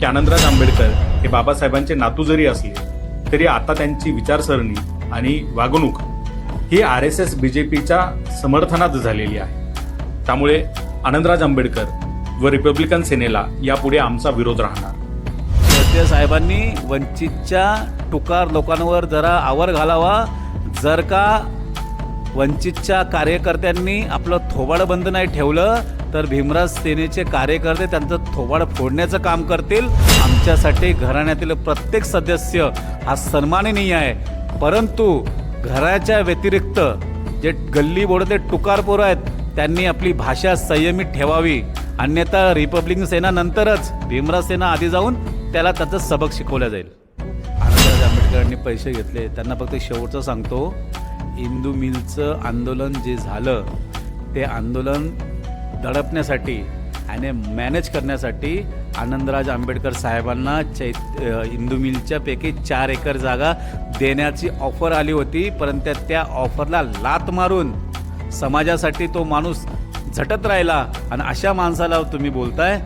की आनंदराज आंबेडकर हे बाबासाहेबांचे नातू जरी असले तरी आता त्यांची विचारसरणी आणि वागणूक ही R S S B J पीच्या समर्थनात झालेली आहे. त्यामुळे आनंदराज आंबेडकर व रिपब्लिकन सेनेला यापुढे आमचा विरोध राहणार. सध्या साहेबांनी वंचितच्या टुकार लोकांवर जरा आवर घालावा. जर का वंचितच्या कार्यकर्त्यांनी आपलं थोबाड बंद नाही ठेवलं तर भीमराज सेनेचे कार्यकर्ते त्यांचं थोबाड फोडण्याचं काम करतील. आमच्यासाठी घराण्यातील प्रत्येक सदस्य हा सन्माननीय आहे. परंतु घराच्या व्यतिरिक्त जे गल्ली बोडते टुकार पोरं आहेत त्यांनी आपली भाषा संयमित ठेवावी. अन्यथा रिपब्लिकन सेना नंतरच भीमराज सेना आधी जाऊन त्याला त्याचं सबक शिकवलं जाईल. आनंदराज आंबेडकरांनी पैसे घेतले. त्यांना फक्त शेवटचं सांगतो. इंदू मिलचं आंदोलन जे झालं ते आंदोलन दडपण्यासाठी आणि मॅनेज करण्यासाठी आनंदराज आंबेडकर साहेबांना चैत अ, इंदू मिलच्या पैकी चार एकर जागा देण्याची ऑफर आली होती. परंतु त्या ऑफरला लात मारून समाजासाठी तो माणूस झटत राहिला. आणि अशा माणसाला तुम्ही बोलताय.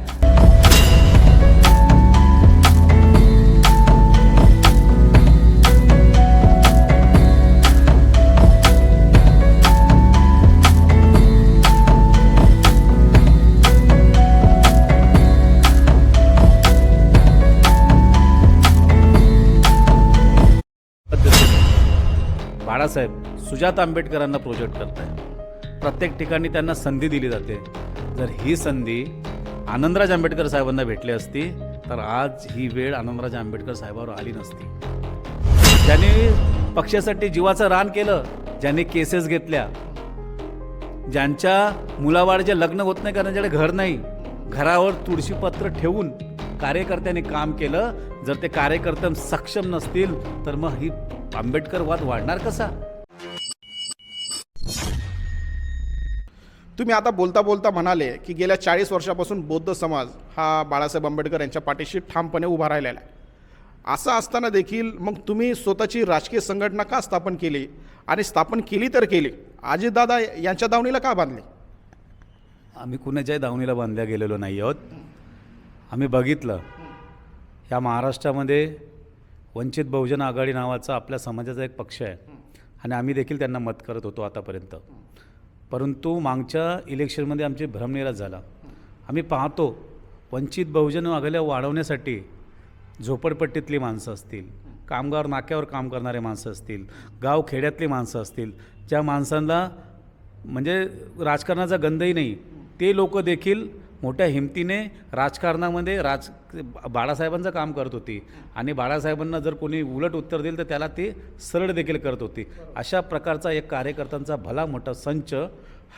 बाळासाहेब सुजात आंबेडकरांना प्रोजेक्ट करत प्रत्येक ठिकाणी त्यांना संधी दिली जाते. जर ही संधी आनंदराज आंबेडकर साहेबांना भेटली असती तर आज ही वेळ आनंदराज आंबेडकर साहेबावर आली नसती. ज्यांनी पक्षासाठी जीवाचं रान केलं ज्यांनी केसेस घेतल्या ज्यांच्या मुलाबाळचे लग्न होत नाही कारण घर नाही घरावर तुळशीपत्र ठेवून कार्यकर्त्यांनी काम केलं जर ते कार्यकर्ते सक्षम नसतील तर मग ही आंबेडकर वाद वाढणार कसा? तुम्ही आता बोलता बोलता म्हणाले की गेल्या चाळीस वर्षापासून बौद्ध समाज हा बाळासाहेब आंबेडकर यांच्या पाठीशी ठामपणे उभा राहिलेला आहे. असं असताना देखील मग तुम्ही स्वतःची राजकीय संघटना का स्थापन केली? आणि स्थापन केली तर केली. अजितदादा यांच्या दावणीला का बांधली? आम्ही कुणाच्याही दावणीला बांधल्या गेलेलो नाही आहोत. आम्ही बघितलं. ह्या महाराष्ट्रामध्ये वंचित बहुजन आघाडी नावाचा आपल्या समाजाचा एक पक्ष आहे. आणि आम्ही देखील त्यांना मत करत होतो आतापर्यंत. परंतु मागच्या इलेक्शनमध्ये आमची भ्रमनिराश झाला. आम्ही पाहतो वंचित बहुजन आघाड्या वाढवण्यासाठी झोपडपट्टीतली माणसं असतील कामगार नाक्यावर काम करणारे माणसं असतील गाव खेड्यातली माणसं असतील ज्या माणसांना म्हणजे राजकारणाचा गंधही नाही ते लोक देखील मोठ्या हिमतीने राजकारणामध्ये राज बाळासाहेबांचं काम करत होती. आणि बाळासाहेबांना जर कोणी उलट उत्तर दिलं तर त्याला ते सरळ देखील करत होती. अशा प्रकारचा एक कार्यकर्त्यांचा भला मोठा संच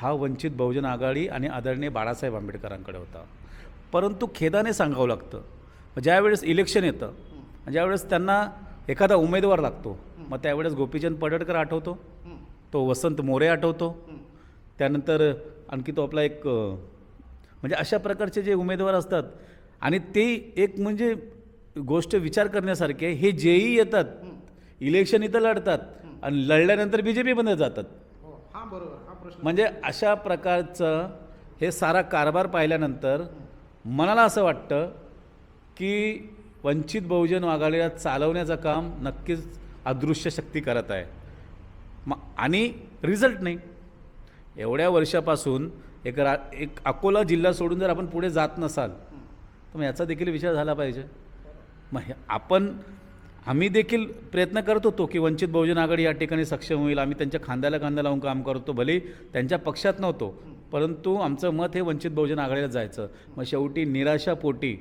हा वंचित बहुजन आघाडी आणि आदरणीय बाळासाहेब आंबेडकरांकडे होता. परंतु खेदाने सांगावं लागतं. ज्यावेळेस इलेक्शन येतं ज्यावेळेस त्यांना एखादा उमेदवार लागतो मग त्यावेळेस गोपीचंद पडडकर आठवतो तो वसंत मोरे आठवतो. त्यानंतर आणखी तो आपला एक म्हणजे अशा प्रकारचे जे उमेदवार असतात आणि ते एक म्हणजे गोष्ट विचार करण्यासारखी हे जेही येतात इलेक्शन इथं लढतात आणि लढल्यानंतर बी जे पीमध्ये जातात. हां बरोबर हा प्रश्न. म्हणजे अशा प्रकारचं हे सारा कारभार पाहिल्यानंतर मनाला असं वाटतं की वंचित बहुजन आघाडीला चालवण्याचं काम नक्कीच अदृश्य शक्ती करत आहे. मग आणि रिझल्ट नाही. एवढ्या वर्षापासून एक रा एक अकोला जिल्हा सोडून जर आपण पुढे जात नसाल तर मग याचा देखील विचार झाला पाहिजे. मग हे आपण आम्ही देखील प्रयत्न करत होतो की वंचित बहुजन आघाडी या ठिकाणी सक्षम होईल. आम्ही त्यांच्या खांद्याला खांदा लावून काम करतो भले त्यांच्या पक्षात नव्हतो परंतु आमचं मत हे वंचित बहुजन आघाडीला जायचं. मग शेवटी निराशापोटी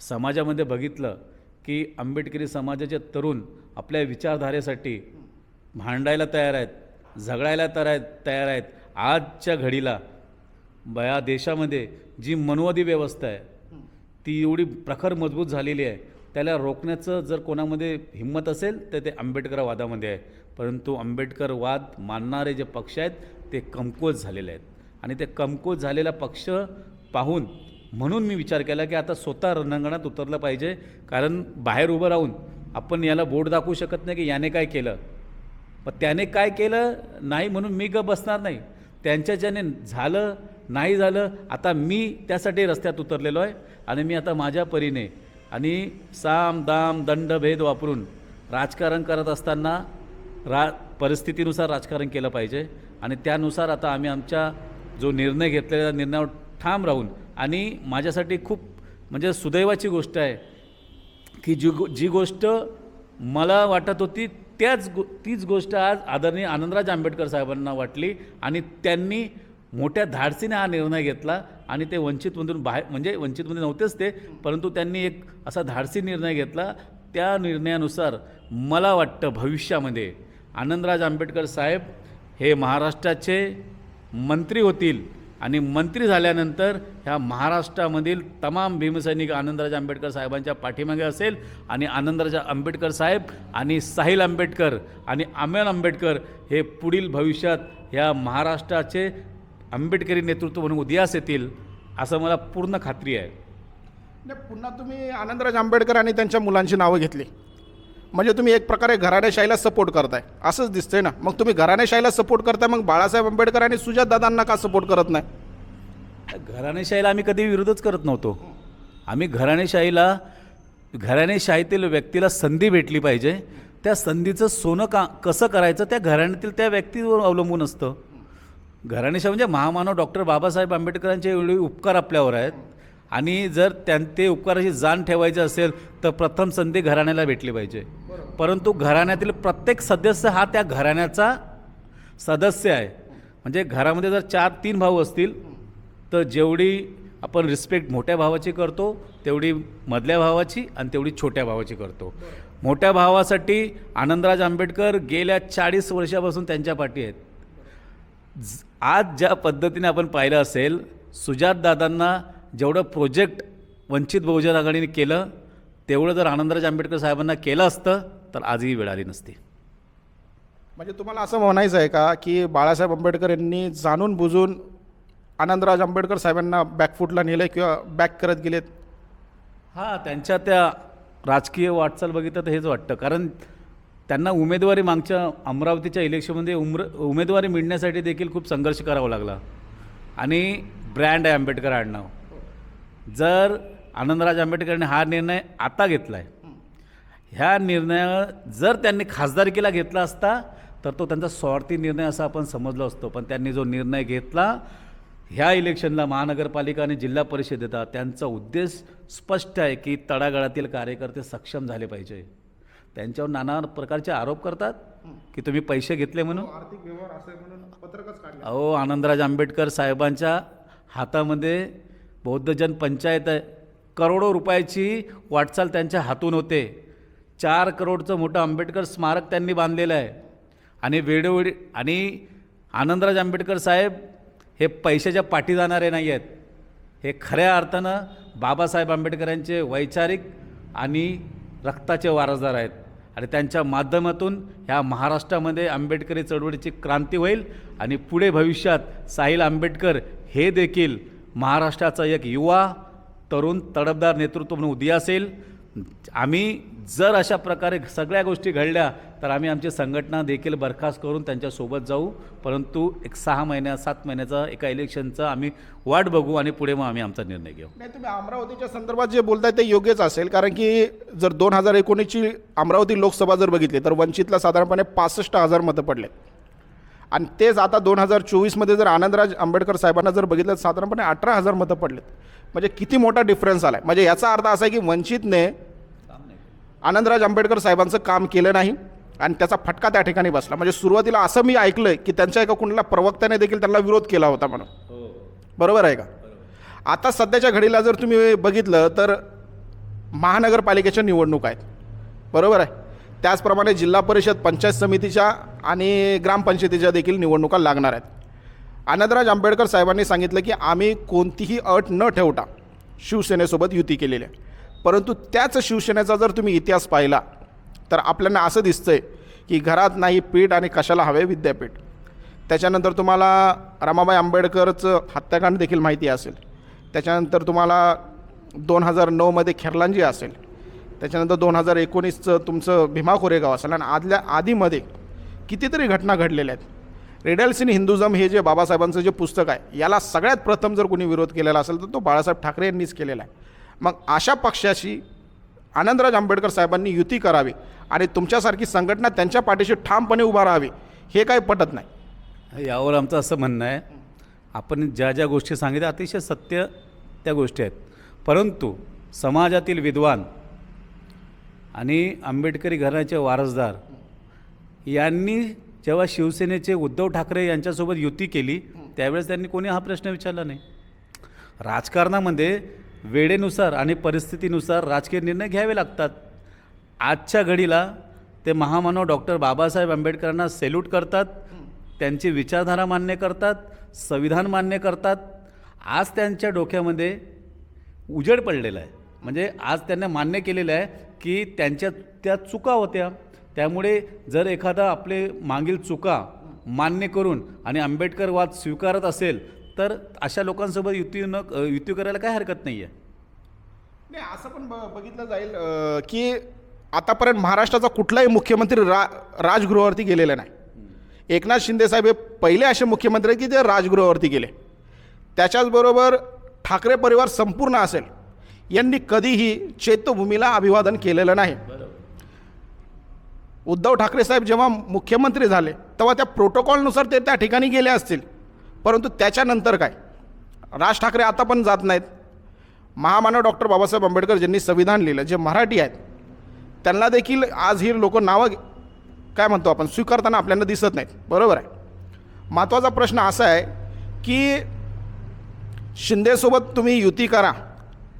समाजामध्ये बघितलं की आंबेडकरी समाजाचे तरुण आपल्या विचारधारेसाठी भांडायला तयार आहेत झगडायला तयार आहेत तयार आहेत. आजच्या घडीला बया देशामध्ये जी मनोवादी व्यवस्था आहे ती एवढी प्रखर मजबूत झालेली आहे त्याला रोखण्याचं जर कोणामध्ये हिंमत असेल तर ते आंबेडकरवादामध्ये आहे. परंतु आंबेडकरवाद मानणारे जे पक्ष आहेत ते कमकुवत झालेले आहेत. आणि ते कमकुवत झालेला पक्ष पाहून म्हणून मी विचार केला की आता स्वतः रणांगणात उतरलं पाहिजे कारण बाहेर उभं राहून आपण याला बोट दाखवू शकत नाही की याने काय केलं. पण त्याने काय केलं नाही म्हणून मी ग बसणार नाही. त्यांच्या ज्याने झालं नाही झालं आता मी त्यासाठी रस्त्यात उतरलेलो आहे आणि मी आता माझ्या परीने आणि साम दाम दंड भेद वापरून राजकारण करत असताना रा परिस्थितीनुसार राजकारण केलं पाहिजे आणि त्यानुसार आता आम्ही आमच्या जो निर्णय घेतलेला निर्णयावर ठाम राहून आणि माझ्यासाठी खूप म्हणजे सुदैवाची गोष्ट आहे की जी गो जी गोष्ट मला वाटत होती त्याच गो तीच गोष्ट आज आदरणीय आनंदराज आंबेडकर साहेबांना वाटली आणि त्यांनी मोठ्या धाडसीने हा निर्णय घेतला आणि ते वंचितमधून बाहेर म्हणजे वंचितमध्ये नव्हतेच ते परंतु त्यांनी एक असा धाडसी निर्णय घेतला. त्या निर्णयानुसार मला वाटतं भविष्यामध्ये आनंदराज आंबेडकर साहेब हे महाराष्ट्राचे मंत्री होतील आणि मंत्री झाल्यानंतर ह्या महाराष्ट्रामधील तमाम भीमसैनिक आनंदराज आंबेडकर साहेबांच्या पाठीमागे असेल आणि आनंदराज आंबेडकर साहेब आणि साहिल आंबेडकर आणि आम्यान आंबेडकर हे पुढील भविष्यात ह्या महाराष्ट्राचे आंबेडकरी नेतृत्व म्हणून उदयास येतील असं मला पूर्ण खात्री आहे. नाही पुन्हा तुम्ही आनंदराज आंबेडकर आणि त्यांच्या मुलांची नावं घेतली. म्हणजे तुम्ही एक प्रकारे घराणेशाहीला सपोर्ट करताय. असंच दिसतंय ना. मग तुम्ही घराणेशाहीला सपोर्ट करताय मग बाळासाहेब आंबेडकर आणि सुजात दादांना का सपोर्ट करत नाही? घराणेशाहीला आम्ही कधी विरोधच करत नव्हतो. आम्ही घराणेशाहीला घराणेशाहीतील व्यक्तीला संधी भेटली पाहिजे. त्या संधीचं सोनं का कसं करायचं त्या घराण्यातील त्या व्यक्तीवर अवलंबून असतं. घराणेशाही म्हणजे महामानव डॉक्टर बाबासाहेब आंबेडकरांचे एवढे उपकार आपल्यावर आहेत. आणि जर त्यां ते उपकाराची जाण ठेवायची असेल तर प्रथम संधी घराण्याला भेटली पाहिजे. परंतु घराण्यातील प्रत्येक सदस्य हा त्या घराण्याचा सदस्य आहे. म्हणजे घरामध्ये जर चार तीन भाऊ असतील तर जेवढी आपण रिस्पेक्ट मोठ्या भावाची करतो तेवढी मधल्या भावाची आणि तेवढी छोट्या भावाची करतो. मोठ्या भावासाठी आनंदराज आंबेडकर गेल्या चाळीस वर्षापासून त्यांच्या पाठी आहेत. ज- आज ज्या पद्धतीने आपण पाहिलं असेल सुजातदादांना जेवढं प्रोजेक्ट वंचित बहुजन आघाडीने केलं तेवढं जर आनंदराज आंबेडकर साहेबांना केलं असतं तर आजही वेळ आली नसती. म्हणजे तुम्हाला असं म्हणायचं आहे का की बाळासाहेब आंबेडकर यांनी जाणून बुजून आनंदराज आंबेडकर साहेबांना बॅकफूटला नेलं किंवा बॅक करत गेलेत? हां त्यांच्या त्या राजकीय वाटचाल बघितलं तर हेच वाटतं. कारण त्यांना उमेदवारी मागच्या अमरावतीच्या इलेक्शनमध्ये उम्र उमेदवारी मिळण्यासाठी देखील खूप संघर्ष करावा लागला. आणि ब्रँड आहे आंबेडकर आडनाव. जर आनंदराज आंबेडकरांनी हा निर्णय आता घेतला आहे ह्या निर्णय जर त्यांनी खासदारकीला घेतला असता तर तो त्यांचा स्वार्थी निर्णय असा आपण समजलो असतो. पण त्यांनी जो निर्णय घेतला ह्या इलेक्शनला महानगरपालिका आणि जिल्हा परिषद त्यांचा उद्देश स्पष्ट आहे की तळागाळातील कार्यकर्ते सक्षम झाले पाहिजे. त्यांच्यावर नाना प्रकारचे आरोप करतात की तुम्ही पैसे घेतले म्हणून? आर्थिक व्यवहार असे म्हणून पत्रकच काढले. अहो आनंदराज आंबेडकर साहेबांच्या हातामध्ये बौद्धजन पंचायत आहे. करोडो रुपयाची वाटचाल त्यांच्या हातून होते. चार करोडचं मोठं आंबेडकर स्मारक त्यांनी बांधलेलं आहे. आणि वेळोवेळी आणि आनंदराज आंबेडकर साहेब हे पैशाच्या पाठी जाणारे नाही आहेत. हे खऱ्या अर्थानं बाबासाहेब आंबेडकरांचे वैचारिक आणि रक्ताचे वारसदार आहेत. आणि त्यांच्या माध्यमातून ह्या महाराष्ट्रामध्ये आंबेडकरी चळवळीची क्रांती होईल आणि पुढे भविष्यात साहिल आंबेडकर हे देखील महाराष्ट्राचा एक युवा तरुण तडफदार नेतृत्व म्हणून उदयास असेल. आम्ही जर अशा प्रकारे सगळ्या गोष्टी घडल्या तर आम्ही आमची संघटना देखील बरखास्त करून त्यांच्यासोबत जाऊ. परंतु एक सहा महिन्या सात महिन्याचा एका इलेक्शनचा आम्ही वाट बघू आणि पुढे मग आम्ही आमचा निर्णय घेऊ. नाही तुम्ही अमरावतीच्या संदर्भात जे बोलताय ते योग्यच असेल. कारण की जर दोन हजार एकोणीसची अमरावती लोकसभा जर बघितली तर वंचितला साधारणपणे पासष्ट हजार मतं पडले आणि तेच आता दोन हजार चोवीसमध्ये जर आनंदराज आंबेडकर साहेबांना जर बघितलं तर साधारणपणे अठरा हजार मतं पडलेत. म्हणजे किती मोठा डिफरन्स आला आहे म्हणजे याचा अर्थ असा आहे की वंचितने आनंदराज आंबेडकर साहेबांचं काम केलं नाही आणि त्याचा फटका त्या ठिकाणी बसला. म्हणजे सुरुवातीला असं मी ऐकलं की त्यांच्या एका कुणाला प्रवक्त्याने देखील त्यांना विरोध केला होता म्हणून. बरोबर आहे का? आता सध्याच्या घडीला जर तुम्ही बघितलं तर महानगरपालिकेच्या निवडणूक आहेत. बरोबर आहे? त्याचप्रमाणे जिल्हा परिषद पंचायत समितीच्या आणि ग्रामपंचायतीच्या देखील निवडणुका लागणार आहेत. आनंदराज आंबेडकर साहेबांनी सांगितलं की आम्ही कोणतीही अट न ठेवता शिवसेनेसोबत युती केलेली आहे. परंतु त्याच शिवसेनेचा जर तुम्ही इतिहास पाहिला तर आपल्याला असं दिसतंय की घरात नाही पीठ आणि कशाला हवे विद्यापीठ. त्याच्यानंतर तुम्हाला रमाबाई आंबेडकरचं हत्याकांड देखील माहिती असेल. त्याच्यानंतर तुम्हाला दोन हजार नऊमध्ये खेरलांजी असेल. त्याच्यानंतर दोन हजार एकोणीसचं तुमचं भीमा कोरेगाव असेल. आणि आदल्या आधीमध्ये कितीतरी घटना घडलेल्या आहेत. रेडल्स इन हिंदुझम हे जे बाबासाहेबांचं जे पुस्तक आहे याला सगळ्यात प्रथम जर कोणी विरोध केलेला असेल तर तो बाळासाहेब ठाकरे यांनीच केलेला आहे. मग अशा पक्षाशी आनंदराज आंबेडकर साहेबांनी युती करावी आणि तुमच्यासारखी संघटना त्यांच्या पाठीशी ठामपणे उभा राहावी हे काही पटत नाही. यावर आमचं असं म्हणणं आहे आपण ज्या ज्या गोष्टी सांगितल्या अतिशय सत्य त्या गोष्टी आहेत. परंतु समाजातील विद्वान आणि आंबेडकरी घराण्याचे वारसदार यांनी जेव्हा शिवसेनेचे उद्धव ठाकरे यांच्यासोबत युती केली त्यावेळेस त्यांनी कोणी हा प्रश्न विचारला नाही. राजकारणामध्ये वेळेनुसार आणि परिस्थितीनुसार राजकीय निर्णय घ्यावे लागतात. आजच्या घडीला ते महामानव डॉक्टर बाबासाहेब आंबेडकरांना सेल्यूट करतात त्यांची विचारधारा मान्य करतात संविधान मान्य करतात. आज त्यांच्या डोक्यामध्ये उजेड पडलेला आहे. म्हणजे आज त्यांना मान्य केलेलं आहे की त्यांच्या त्या चुका होत्या. त्यामुळे जर एखादा आपले मागील चुका मान्य करून आणि आंबेडकरवाद स्वीकारत असेल तर अशा लोकांसोबत युती न युती करायला काय हरकत नाही आहे नाही असं पण ब बघितलं जाईल की आतापर्यंत महाराष्ट्राचा कुठलाही मुख्यमंत्री रा राजगृहावरती गेलेला नाही. एकनाथ शिंदे साहेब हे पहिले असे मुख्यमंत्री आहेत की ते राजगृहावरती गेले. त्याच्याचबरोबर ठाकरे परिवार संपूर्ण असेल यांनी कधीही चैत्यभूमीला अभिवादन केलेलं नाही. उद्धव ठाकरे साहेब जेव्हा मुख्यमंत्री झाले तेव्हा त्या प्रोटोकॉलनुसार ते त्या ठिकाणी गेले असतील. परंतु त्याच्यानंतर काय? राज ठाकरे आता पण जात नाहीत. महामानव डॉक्टर बाबासाहेब आंबेडकर ज्यांनी संविधान लिहिलं जे मराठी आहेत त्यांना देखील आज ही लोक नावं काय म्हणतो आपण? स्वीकारताना आपल्याला दिसत नाहीत. बरोबर आहे? महत्त्वाचा प्रश्न असा आहे की शिंदेसोबत तुम्ही युती करा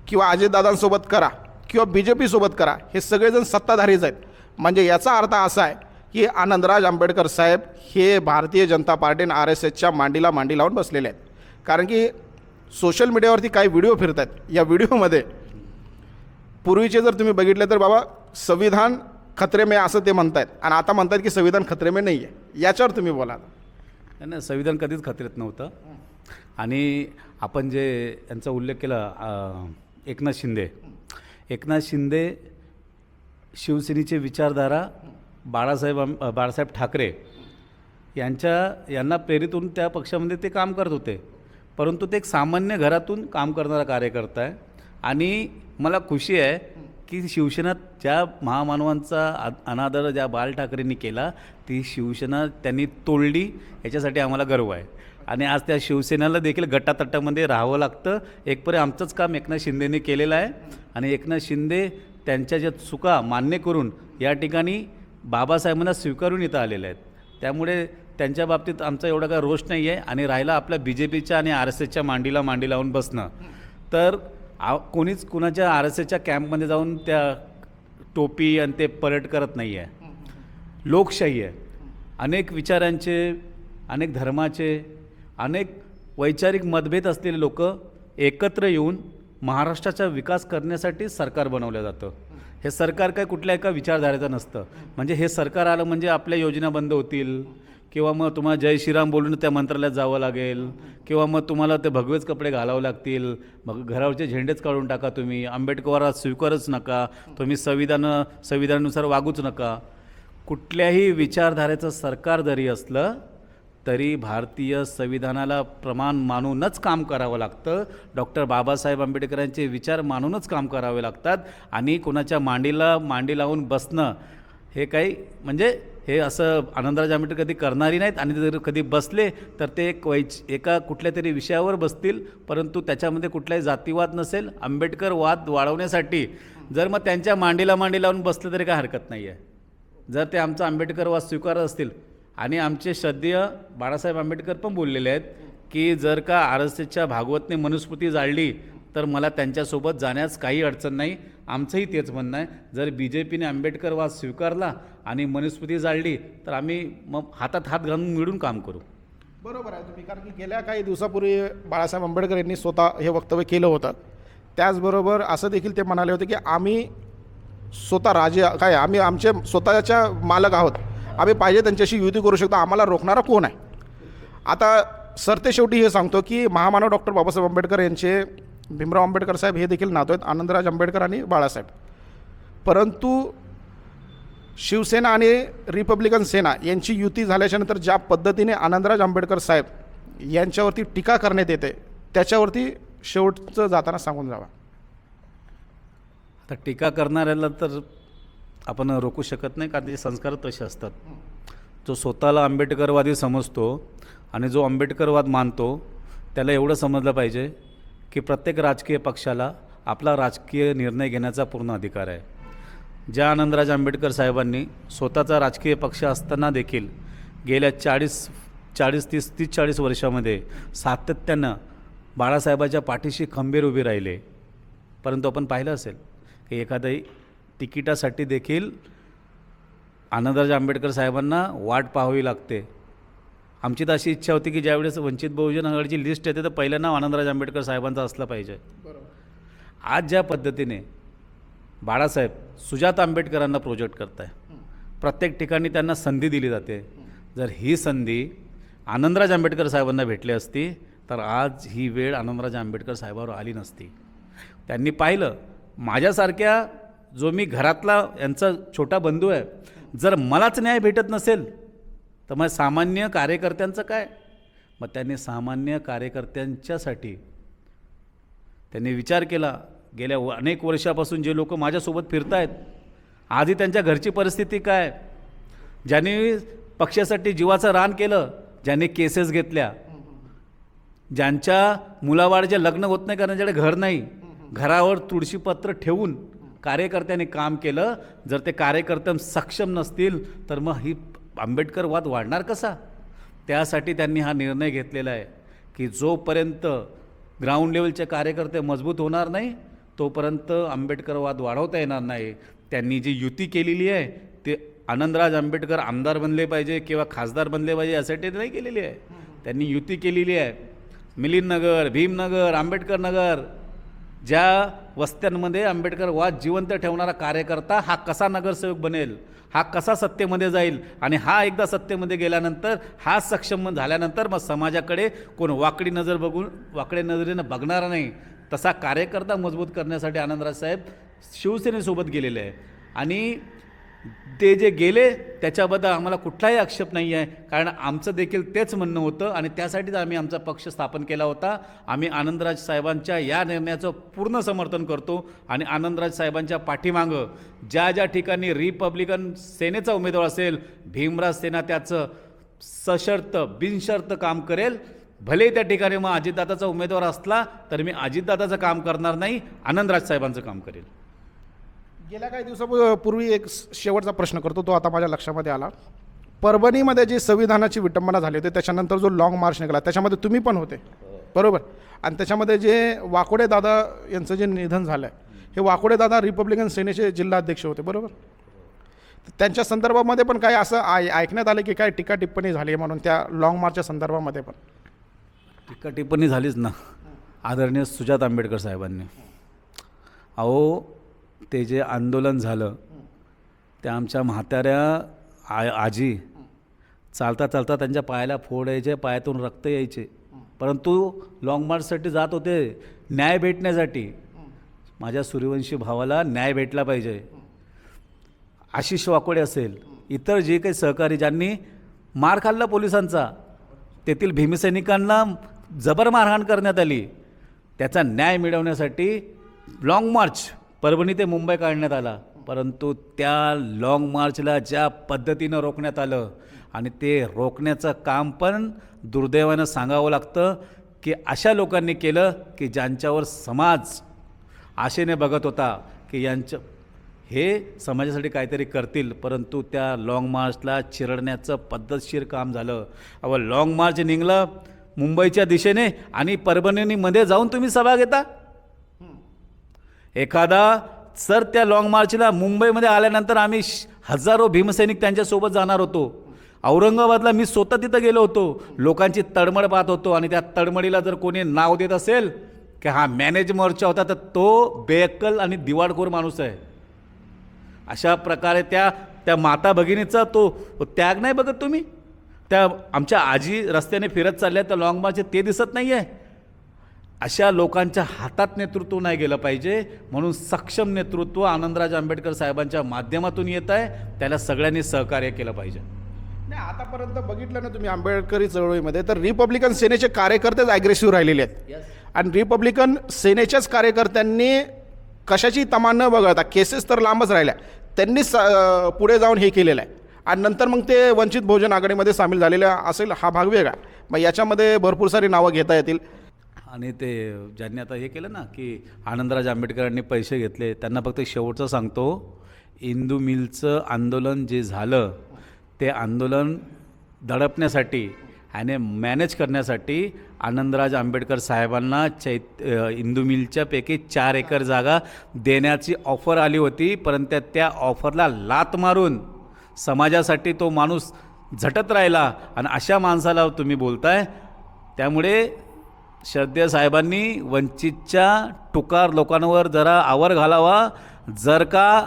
किंवा अजितदादांसोबत करा किंवा बी जे पीसोबत करा हे सगळेजण सत्ताधारीच आहेत. म्हणजे याचा अर्थ असा आहे की आनंदराज आंबेडकर साहेब हे भारतीय जनता पार्टी आणि आर एस एसच्या मांडीला मांडी लावून बसलेले आहेत. कारण की सोशल मीडियावरती काही व्हिडिओ फिरत आहेत या व्हिडिओमध्ये पूर्वीचे जर तुम्ही बघितले तर बाबा संविधान खत्रेमे असं ते म्हणत आहेत आणि आता म्हणतात की संविधान खत्रेमे नाही आहे याच्यावर तुम्ही बोला नाही, संविधान कधीच खतरेत नव्हतं. आणि आपण जे यांचा उल्लेख केला एकनाथ शिंदे. एकनाथ शिंदे शिवसेनेचे विचारधारा बाळासाहेब आंब- बाळासाहेब ठाकरे यांच्या यांना प्रेरित होऊन त्या पक्षामध्ये ते काम करत होते. परंतु ते एक सामान्य घरातून काम करणारा कार्यकर्ता आहे. आणि मला खुशी आहे की शिवसेना ज्या महामानवांचा अनादर ज्या बाळ ठाकरेंनी केला ती शिवसेना त्यांनी तोडली याच्यासाठी आम्हाला गर्व आहे. आणि आज त्या शिवसेनेला देखील गटातटामध्ये राहावं लागतं. एकपरे आमचंच काम एकनाथ शिंदेने केलेलं आहे. आणि एकनाथ शिंदे त्यांच्या ज्या चुका मान्य करून या ठिकाणी बाबासाहेबांना स्वीकारून इथं आलेले आहेत. त्यामुळे त्यांच्या बाबतीत आमचा एवढा काय रोष नाही आहे आणि राहिला आपल्या बी जे पीच्या आणि आर एस एसच्या मांडीला मांडी लावून बसणं. तर आ कोणीच कुणाच्या आर एस एसच्या कॅम्पमध्ये जाऊन त्या टोपी आणि ते परेड करत नाही आहे. लोकशाही आहे. अनेक विचारांचे अनेक धर्माचे अनेक वैचारिक मतभेद असलेले लोक एकत्र येऊन महाराष्ट्राचा विकास करण्यासाठी सरकार बनवलं जातं. हे सरकार काय कुठल्या एका विचारधारेचं नसतं. म्हणजे हे सरकार आलं म्हणजे आपल्या योजना बंद होतील. किंवा मग तुम्हाला जय श्रीराम बोलून त्या मंत्रालयात जावं लागेल. किंवा मग तुम्हाला ते भगवेच कपडे घालावे लागतील. मग घरावरचे झेंडेच काढून टाका तुम्ही. आंबेडकरात स्वीकारच नका. तुम्ही संविधान संविधानानुसार वागूच नका. कुठल्याही विचारधारेचं सरकार जरी असलं तरी भारतीय संविधानाला प्रमाण मानूनच काम करावं लागतं. डॉक्टर बाबासाहेब आंबेडकरांचे विचार मानूनच काम करावे लागतात. आणि कोणाच्या मांडीला मांडी लावून बसणं हे काही म्हणजे हे असं आनंदराज आंबेडकर कधी करणारी नाहीत. आणि जर कधी बसले तर ते एक वैच एका कुठल्या तरी विषयावर बसतील. परंतु त्याच्यामध्ये कुठलाही जातीवाद नसेल. आंबेडकर वाद वाढवण्यासाठी जर मग त्यांच्या मांडीला मांडी लावून बसलं तरी काय हरकत नाही आहे जर ते आमचा आंबेडकरवाद स्वीकारत असतील आणि आमचे श्रद्धेय बाळासाहेब आंबेडकर पण बोललेले आहेत की जर का आर एस एसच्या भागवतने मनुस्मृती जाळली तर मला त्यांच्यासोबत जाण्यास काही अडचण नाही. आमचंही तेच म्हणणं आहे. जर बी जे पीने आंबेडकरवाद स्वीकारला आणि मनुस्मृती जाळली तर आम्ही मग हातात हात घालून मिळून काम करू. बरोबर आहे तुम्ही कारण की गेल्या काही दिवसापूर्वी बाळासाहेब आंबेडकर यांनी स्वतः हे वक्तव्य केलं होतं. त्याचबरोबर असं देखील ते म्हणाले होते की आम्ही स्वतः राजे काय आम्ही आमचे स्वतःच्या मालक आहोत. आम्ही पाहिजे त्यांच्याशी युती करू शकतो. आम्हाला रोखणारा कोण आहे? आता सरते शेवटी हे सांगतो की महामानव डॉक्टर बाबासाहेब आंबेडकर यांचे भीमराव आंबेडकर साहेब हे देखील नातो आहेत आनंदराज आंबेडकर आणि बाळासाहेब. परंतु शिवसेना आणि रिपब्लिकन सेना यांची युती झाल्याच्यानंतर ज्या पद्धतीने आनंदराज आंबेडकर साहेब यांच्यावरती टीका करण्यात येते त्याच्यावरती शेवटचं जाताना सांगून जावा. तर टीका करणाऱ्याला तर आपण रोखू शकत नाही कारण त्याचे संस्कार तसे असतात. जो स्वतःला आंबेडकरवादी समजतो आणि जो आंबेडकरवाद मानतो त्याला एवढं समजलं पाहिजे की प्रत्येक राजकीय पक्षाला आपला राजकीय निर्णय घेण्याचा पूर्ण अधिकार आहे. ज्या आनंदराज आंबेडकर साहेबांनी स्वतःचा राजकीय पक्ष असताना देखील गेल्या चाळीस चाळीस तीस तीस चाळीस वर्षामध्ये सातत्यानं बाळासाहेबाच्या पाठीशी खंबीर उभी राहिले. परंतु आपण पाहिलं असेल की एखादंही तिकिटासाठी देखील आनंदराज आंबेडकर साहेबांना वाट पाहावी लागते. आमची तर अशी इच्छा होती की ज्यावेळेस वंचित बहुजन आघाडीची लिस्ट येते तर पहिलं नाव आनंदराज आंबेडकर साहेबांचं असलं पाहिजे. आज ज्या पद्धतीने बाळासाहेब सुजात आंबेडकरांना प्रोजेक्ट करत आहे प्रत्येक ठिकाणी त्यांना संधी दिली जाते. जर ही संधी आनंदराज आंबेडकर साहेबांना भेटली असती तर आज ही वेळ आनंदराज आंबेडकर साहेबावर आली नसती. त्यांनी पाहिलं माझ्यासारख्या जो मी घरातला यांचा छोटा बंधू आहे जर मलाच न्याय भेटत नसेल तर मग सामान्य कार्यकर्त्यांचं काय? मग त्यांनी सामान्य कार्यकर्त्यांच्यासाठी त्यांनी विचार केला. गेल्या व- अनेक वर्षापासून जे लोक माझ्यासोबत फिरत आहेत आधी त्यांच्या घरची परिस्थिती काय? ज्यांनी पक्षासाठी जीवाचं रान केलं ज्यांनी केसेस घेतल्या. ज्यांच्या मुलाबाळचे लग्न होत नाही कारण ज्याकडे घर नाही घरावर तुळशीपत्र ठेवून कार्यकर्त्यांनी काम केलं. जर ते कार्यकर्ते सक्षम नसतील तर मग ही आंबेडकर वाद वाढणार कसा? त्यासाठी त्यांनी हा निर्णय घेतलेला आहे की जोपर्यंत ग्राउंड लेवलचे कार्यकर्ते मजबूत होणार नाही तोपर्यंत आंबेडकरवाद वाढवता येणार नाही. त्यांनी जी युती केलेली आहे ते आनंदराज आंबेडकर आमदार बनले पाहिजे किंवा खासदार बनले पाहिजे यासाठी नाही केलेली आहे. त्यांनी युती केलेली आहे. मिलिंदनगर भीमनगर आंबेडकर नगर ज्या वस्त्यांमध्ये आंबेडकर वाद जिवंत ठेवणारा कार्यकर्ता हा कसा नगरसेवक बनेल हा कसा सत्तेमध्ये जाईल आणि हा एकदा सत्तेमध्ये गेल्यानंतर हा सक्षम झाल्यानंतर मग समाजाकडे कोण वाकडी नजर बघून वाकड्या नजरेनं बघणारा नाही. तसा कार्यकर्ता मजबूत करण्यासाठी आनंदराज साहेब शिवसेनेसोबत गेलेले आहे. आणि ते जे गेले त्याच्याबद्दल आम्हाला कुठलाही आक्षेप नाही आहे. कारण आमचं देखील तेच म्हणणं होतं आणि त्यासाठीच आम्ही आमचा पक्ष स्थापन केला होता. आम्ही आनंदराज साहेबांच्या या निर्णयाचं पूर्ण समर्थन करतो आणि आनंदराज साहेबांच्या पाठीमागं ज्या ज्या ठिकाणी रिपब्लिकन सेनेचा उमेदवार असेल भीमराज सेना त्याचं सशर्त बिनशर्त काम करेल. भले त्या ठिकाणी मग अजितदादाचा उमेदवार असला तर मी अजितदादाचं काम करणार नाही आनंदराज साहेबांचं काम करेल. गेल्या काही दिवसापूर्वी एक शेवटचा प्रश्न करतो तो आता माझ्या लक्षामध्ये आला. परभणीमध्ये जी संविधानाची विटंबना झाली होती त्याच्यानंतर जो लॉंग मार्च निघाला त्याच्यामध्ये तुम्ही पण होते. बरोबर? आणि त्याच्यामध्ये जे वाकोडे दादा यांचं जे निधन झालं आहे हे वाकोडे दादा रिपब्लिकन सेनेचे जिल्हाध्यक्ष होते बरोबर? तर त्यांच्या संदर्भामध्ये पण काय असं आय ऐकण्यात आलं की काय टीका टिप्पणी झाली आहे म्हणून त्या लॉंग मार्चच्या संदर्भामध्ये पण. टीका टिप्पणी झालीच ना आदरणीय सुजात आंबेडकर साहेबांनी. अहो ते जे आंदोलन झालं ते आमच्या म्हाताऱ्या आ आजी चालता चालता त्यांच्या पायाला फोड यायचे पायातून रक्त यायचे. परंतु लाँग मार्चसाठी जात होते न्याय भेटण्यासाठी. माझ्या सूर्यवंशी भावाला न्याय भेटला पाहिजे. आशिष वाकोडे असेल इतर जे काही सहकारी ज्यांनी मार खाल्ला पोलिसांचा तेथील भीमसैनिकांना जबर मारहाण करण्यात आली. त्याचा न्याय मिळवण्यासाठी लाँग मार्च परभणी ते मुंबई काढण्यात आला. परंतु त्या लाँग मार्चला ज्या पद्धतीनं रोखण्यात आलं आणि ते रोखण्याचं काम पण दुर्दैवानं सांगावं लागतं की अशा लोकांनी केलं की ज्यांच्यावर समाज आशेने बघत होता की यांच्या हे समाजासाठी काहीतरी करतील. परंतु त्या लाँग मार्चला चिरडण्याचं पद्धतशीर काम झालं. अव लाँग मार्च निघलं मुंबईच्या दिशेने आणि परभणीमध्ये जाऊन तुम्ही सभा घेता. एखादा सर त्या लाँग मार्चला मुंबईमध्ये आल्यानंतर आम्ही श- हजारो भीमसैनिक त्यांच्यासोबत जाणार होतो. औरंगाबादला मी स्वतः तिथं गेलो होतो. लोकांची तडमड पाहत होतो आणि त्या तडमडीला जर कोणी नाव देत असेल की हा मॅनेज मोर्चा होता तर तो बेअक्कल आणि दिवाडखोर माणूस आहे. अशा प्रकारे त्या त्या माता भगिनीचा तो त्याग नाही बघत तुम्ही? त्या आमच्या आजी रस्त्याने फिरत चालल्या त्या लाँग मार्च ते दिसत नाही आहे अशा लोकांच्या हातात नेतृत्व नाही गेलं पाहिजे. म्हणून सक्षम नेतृत्व आनंदराज आंबेडकर साहेबांच्या माध्यमातून येत आहे. त्याला सगळ्यांनी सहकार्य केलं पाहिजे. नाही आतापर्यंत बघितलं ना तुम्ही आंबेडकरी चळवळीमध्ये तर रिपब्लिकन सेनेचे कार्यकर्तेच ॲग्रेसिव्ह राहिलेले आहेत. आणि रिपब्लिकन सेनेच्याच कार्यकर्त्यांनी कशाची तमा न बघता केसेस तर लांबच राहिल्या. त्यांनी पुढे जाऊन हे केलेलं आहे. आणि नंतर मग ते वंचित बहुजन आघाडीमध्ये सामील झालेले असेल हा भाग वेगळा. मग याच्यामध्ये भरपूर सारी नावं घेता येतील. आणि ते ज्यांनी आता हे केलं ना की आनंदराज आंबेडकरांनी पैसे घेतले त्यांना फक्त शेवटचं सांगतो इंदू मिलचं आंदोलन जे झालं ते आंदोलन दडपण्यासाठी आणि मॅनेज करण्यासाठी आनंदराज आंबेडकर साहेबांना चैत इंदू मिलच्या पैकी चार एकर जागा देण्याची ऑफर आली होती परंतु त्या ऑफरला लात मारून समाजासाठी तो माणूस झटत राहिला. आणि अशा माणसाला तुम्ही बोलताय त्यामुळे श्रद्धेय साहेबांनी वंचितच्या टुकार लोकांवर जरा आवर घालावा. जर का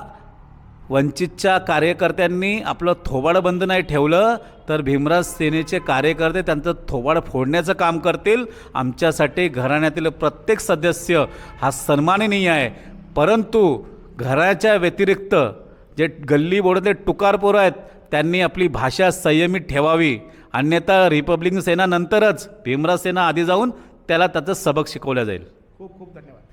वंचितच्या कार्यकर्त्यांनी आपलं थोबाड बंद नाही ठेवलं तर भीमराज सेनेचे कार्यकर्ते त्यांचं थोबाड फोडण्याचं काम करतील. आमच्यासाठी घराण्यातील प्रत्येक सदस्य हा सन्माननीय आहे. परंतु घराच्या व्यतिरिक्त जे गल्ली बोडते टुकार पोरं आहेत त्यांनी आपली भाषा संयमित ठेवावी. अन्यथा रिपब्लिकन सेना नंतरच भीमराज सेना आधी जाऊन त्याला त्याचं सबक शिकवलं जाईल. खूप खूप धन्यवाद.